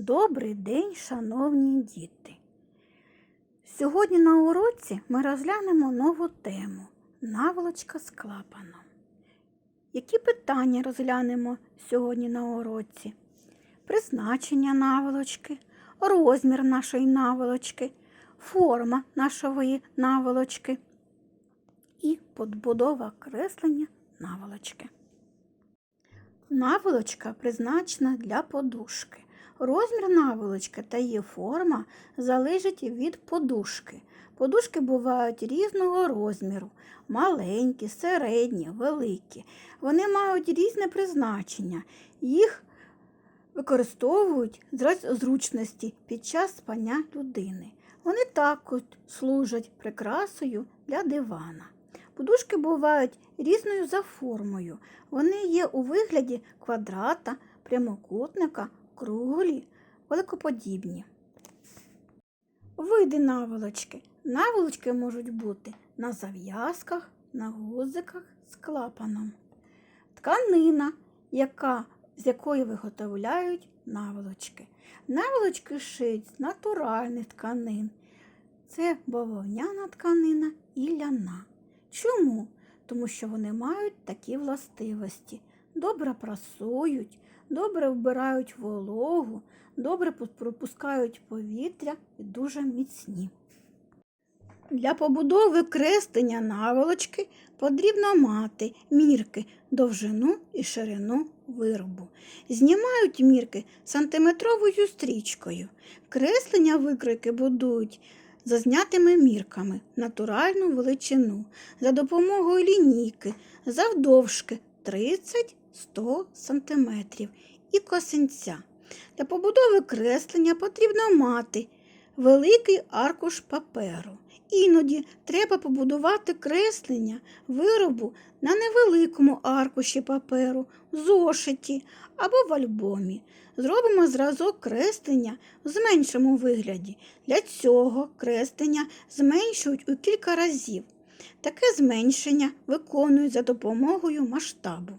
Добрий день, шановні діти! Сьогодні на уроці ми розглянемо нову тему наволочка з клапаном. Які питання розглянемо сьогодні на уроці? Призначення наволочки, розмір нашої наволочки, форма нашої наволочки і подбудова креслення наволочки. Наволочка призначена для подушки. Розмір наволочки та її форма залежить від подушки. Подушки бувають різного розміру маленькі, середні, великі. Вони мають різне призначення. Їх використовують з зручності під час спання людини. Вони також служать прикрасою для дивана. Подушки бувають різною за формою. Вони є у вигляді квадрата, прямокутника, круглі, великоподібні. Види наволочки. Наволочки можуть бути на зав'язках, на гузиках з клапаном. Тканина, яка, з якої виготовляють наволочки. Наволочки шиють з натуральних тканин. Це бавовняна тканина і ляна. Чому? Тому що вони мають такі властивості. Добре прасують, добре вбирають вологу, добре пропускають повітря і дуже міцні. Для побудови крестення наволочки потрібно мати мірки довжину і ширину виробу. Знімають мірки сантиметровою стрічкою. Креслення викройки будують за знятими мірками натуральну величину за допомогою лінійки завдовжки 30-100 см і косинця. Для побудови креслення потрібно мати великий аркуш паперу. Іноді треба побудувати креслення виробу на невеликому аркуші паперу, зошиті або в альбомі. Зробимо зразок креслення в зменшому вигляді. Для цього креслення зменшують у кілька разів. Таке зменшення виконують за допомогою масштабу.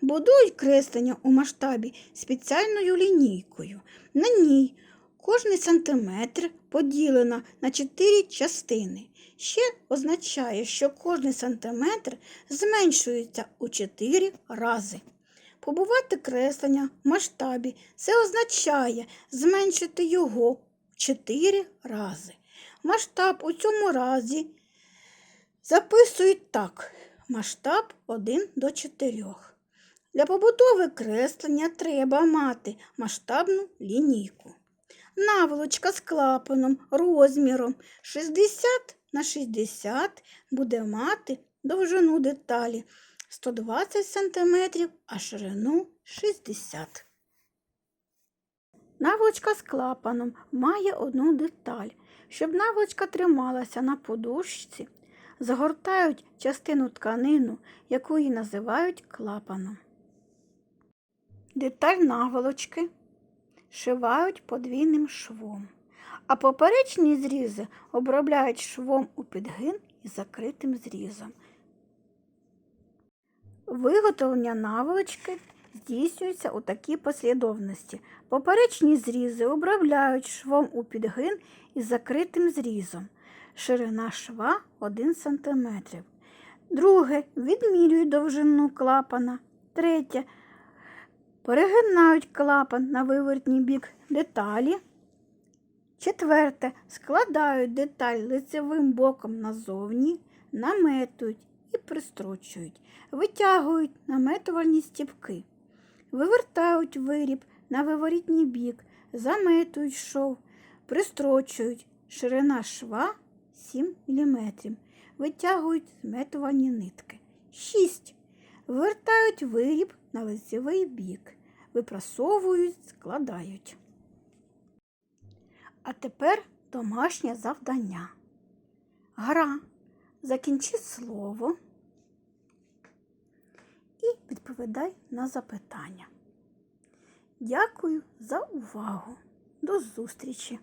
Будують креслення у масштабі спеціальною лінійкою. На ній кожний сантиметр поділено на 4 частини. Ще означає, що кожний сантиметр зменшується у 4 рази. Побувати креслення в масштабі це означає зменшити його в 4 рази. Масштаб у цьому разі записують так: масштаб 1 до 4. Для побудови креслення треба мати масштабну лінійку. Наволочка з клапаном розміром 60 на 60 буде мати довжину деталі 120 см, а ширину 60 Наволочка з клапаном має одну деталь. Щоб наволочка трималася на подушці, загортають частину тканину, яку її називають клапаном. Деталь наволочки шивають подвійним швом, а поперечні зрізи обробляють швом у підгин і закритим зрізом. Виготовлення наволочки здійснюється у такій послідовності. Поперечні зрізи обробляють швом у підгин із закритим зрізом. Ширина шва 1 см. Друге відмірюють довжину клапана. Третє перегинають клапан на виворотній бік. Деталі. Четверте. Складають деталь лицевим боком назовні, наметують і пристрочують, витягують наметувальні стіпки, вивертають виріб на виворітній бік, заметують шов, пристрочують. Ширина шва 7 мм, витягують зметувальні нитки. 6. Вивертають виріб на лицевий бік, випрасовують, складають. А тепер домашнє завдання. Гра. Закінчи слово і відповідай на запитання. Дякую за увагу. До зустрічі!